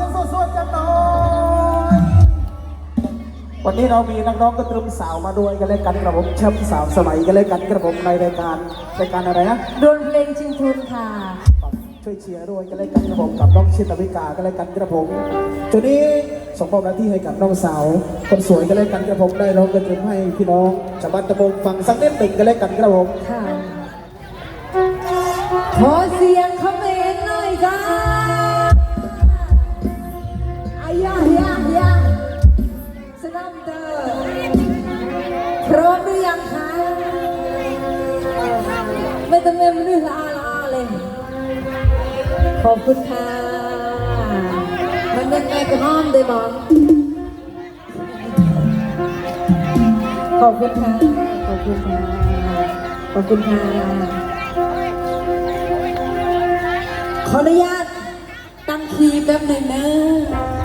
จังหน่อยวันนี้เรามีนักร้องกระตรึมสาวมาด้วยกันเลยกันกระผมแชมป์สาวสมัยกันเลยกันกระผมในรายการรายการอะไรนะดวลเพลงชิงทุนค่ะ ช่วยเชียร์ด้วยกันเลยกันกระผมกับน้องชินวิกากันเลยกันกระผมจุดนี้ส่งมอบหน้าที่ให้กับน้องสาวคนสวยกันเลยกันกระผมได้ร้องกระตรึมให้พี่น้องชาวบ้านตะบงฟังสักนิดหนึ่งกันเลยกันกระผมค่ะขอเสียงคอมเมนต์หน่อยจ้า ต้งเมมนึกอาลาเลย ขอบคุณค่ะ มันยังไงก็ห้อมได้บอก ขอบคุณค่ะ ขอบคุณค่ะ ขอบคุณค่ะ ขออนุญาตตั้งคีย์แป๊บหนึ่งนะ